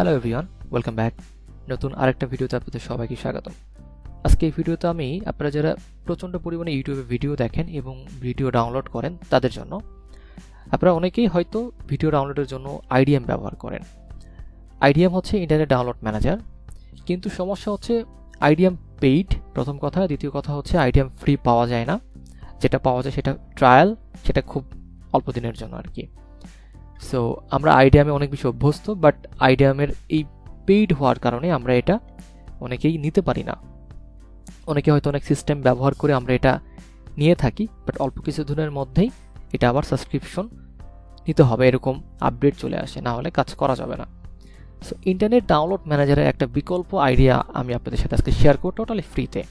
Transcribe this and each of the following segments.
Hello everyone welcome back নতুন আরেকটা ভিডিওতে আপনাদের সবাইকে স্বাগতম। আজকে এই ভিডিওতে আমি আপনারা যারা প্রচণ্ড পরিমাণে ইউটিউবে ভিডিও দেখেন এবং ভিডিও ডাউনলোড করেন তাদের জন্য আপনারা অনেকেই হয়তো ভিডিও ডাউনলোডের জন্য আইডিএম ব্যবহার করেন। আইডিএম হচ্ছে ইন্টারনেট ডাউনলোড ম্যানেজার কিন্তু সমস্যা হচ্ছে আইডিএম পেইড প্রথম কথা। দ্বিতীয় কথা হচ্ছে আইডিএম ফ্রি পাওয়া যায় না। যেটা পাওয়া যায় সেটা ট্রায়াল সেটা খুব অল্প দিনের জন্য আর কি। সো আমরা আইডিয়ামে অনেক বেশি অভ্যস্ত বাট আইডিয়ামের এই পেইড হওয়ার কারণে আমরা এটা অনেকেই নিতে পারি না। অনেকে হয়তো অনেক সিস্টেম ব্যবহার করে আমরা এটা নিয়ে থাকি বাট অল্প কিছু দিনের মধ্যেই এটা আবার সাবস্ক্রিপশন নিতে হবে, এরকম আপডেট চলে আসে, না হলে কাজ করা যাবে না। সো ইন্টারনেট ডাউনলোড ম্যানেজারের একটা বিকল্প আইডিয়া আমি আপনাদের সাথে আজকে শেয়ার করব টোটালি ফ্রিতে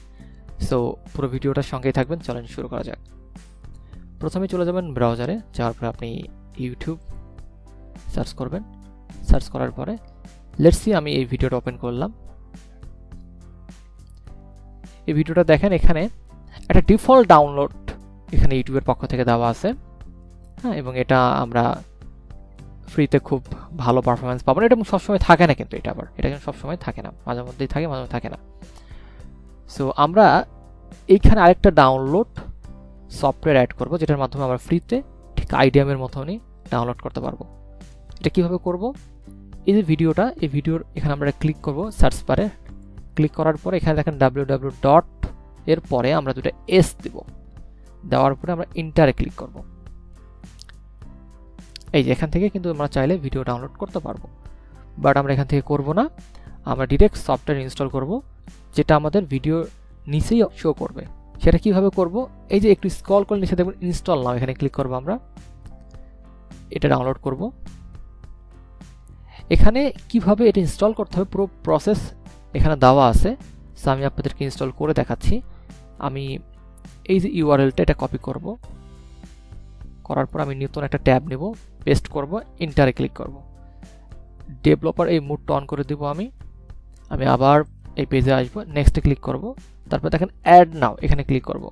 সো পুরো ভিডিওটার সঙ্গেই থাকবেন, চলেন শুরু করা যাক। প্রথমে চলে যাবেন ব্রাউজারে যাওয়ার পরে আপনি ইউটিউব সার্চ করবেন। সার্চ করার পরে লেটসি আমি এই ভিডিওটা ওপেন করলাম। এই ভিডিওটা দেখেন, এখানে একটা ডিফল্ট ডাউনলোড এখানে ইউটিউবের পক্ষ থেকে দেওয়া আছে। হ্যাঁ এবং এটা আমরা ফ্রিতে খুব ভালো পারফরমেন্স পাবো না। এটা সবসময় থাকে না কিন্তু এটা আবার। এটা কিন্তু সবসময় থাকে না। মাঝে মধ্যেই থাকে, মাঝে থাকে না। সো আমরা এইখানে আরেকটা ডাউনলোড সফটওয়্যার অ্যাড করব, যেটার মাধ্যমে আমরা ফ্রিতে ঠিক আইডিয়ামের মতনই ডাউনলোড করতে পারব। এটা কীভাবে করব? এই যে ভিডিওটা, এই ভিডিওর এখানে আমরা ক্লিক করব সার্চ বারে ক্লিক করার পরে এখানে দেখেন ডাব্লিউ ডাব্লিউ ডট এর পরে আমরা দুটো এস দেব। দেওয়ার পরে আমরা ইন্টারে ক্লিক করব। এই যে এখান থেকে কিন্তু আমরা চাইলে ভিডিও ডাউনলোড করতে পারব। বাট আমরা এখান থেকে করব না। আমরা ডিরেক্ট সফটওয়্যার ইনস্টল করব, যেটা আমাদের ভিডিও নিচেই শো করবে। সেটা কীভাবে করব? এই যে একটু স্ক্রল করে নিচে দেখবেন ইনস্টল নাও, এখানে ক্লিক করব আমরা। এটা ডাউনলোড করব। এখানে কীভাবে এটা ইনস্টল করতে হবে পুরো প্রসেস এখানে দেওয়া আছে। সো আমি আপনাদেরকে ইনস্টল করে দেখাচ্ছি। আমি এই যে ইউআরএলটা এটা কপি করব। করার পর আমি নতুন একটা ট্যাব নেব পেস্ট করব ইন্টারে ক্লিক করব। ডেভেলপার এই মুডটা অন করে দেব আমি। আমি আবার এই পেজে আসব নেক্সটে ক্লিক করব। তারপর দেখেন অ্যাড নাও এখানে ক্লিক করব।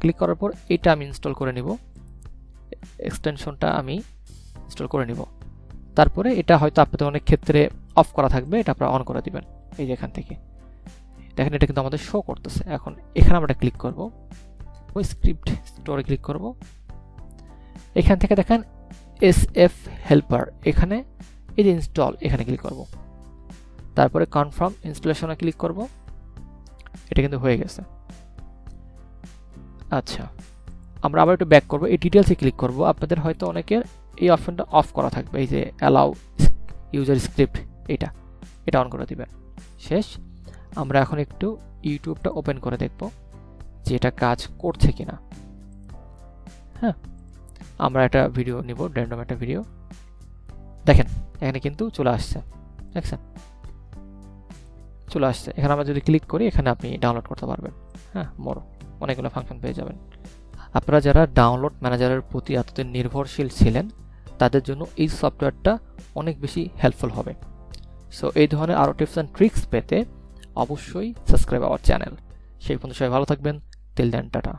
ক্লিক করার পর এটা আমি ইনস্টল করে নিব। এক্সটেনশনটা আমি ইনস্টল করে নিব। তারপরে এটা হয়তো আপনাদের অনেক ক্ষেত্রে অফ করা থাকবে, এটা আপনারা অন করে দিবেন, এই যে এখান থেকে। দেখেন এটা কিন্তু আমাদের শো করতেছে। এখন এখানে আমরা ক্লিক করব, ওই স্ক্রিপ্ট স্টোরে ক্লিক করব। এখান থেকে দেখেন এস এফ হেল্পার এখানে এই যে ইনস্টল এখানে ক্লিক করব। তারপরে কনফার্ম ইনস্টলেশনে ক্লিক করব। এটা কিন্তু হয়ে গেছে। আচ্ছা আমরা আবার একটু ব্যাক করব। এই ডিটেলসে ক্লিক করব। আপনাদের হয়তো অনেকের এই অপশনটা অফ করা থাকবে, এই যে অ্যালাউ ইউজার স্ক্রিপ্ট এটা এটা অন করে দিবেন। শেষ, আমরা এখন একটু ইউটিউবটা ওপেন করে দেখব যে এটা কাজ করছে কিনা। হ্যাঁ আমরা একটা ভিডিও নিব র্যান্ডম একটা ভিডিও দেখেন, এখানে কিন্তু চলে আসছে, দেখছেন? চলে আসছে। এখানে আমরা যদি ক্লিক করি, এখানে আপনি ডাউনলোড করতে পারবেন। হ্যাঁ বড়, অনেকগুলো ফাংশন পেয়ে যাবেন। আপনারা যারা ডাউনলোড ম্যানেজারের প্রতি এতদিন নির্ভরশীল ছিলেন তাদের জন্য এই সফটওয়্যারটা অনেক বেশি হেল্পফুল হবে। সো এই ধরনের আরও টিপস অ্যান্ড ট্রিক্স পেতে অবশ্যই সাবস্ক্রাইব আওয়ার চ্যানেল সেই পর্যন্ত সবাই ভালো থাকবেন। তেল দেন টাটা।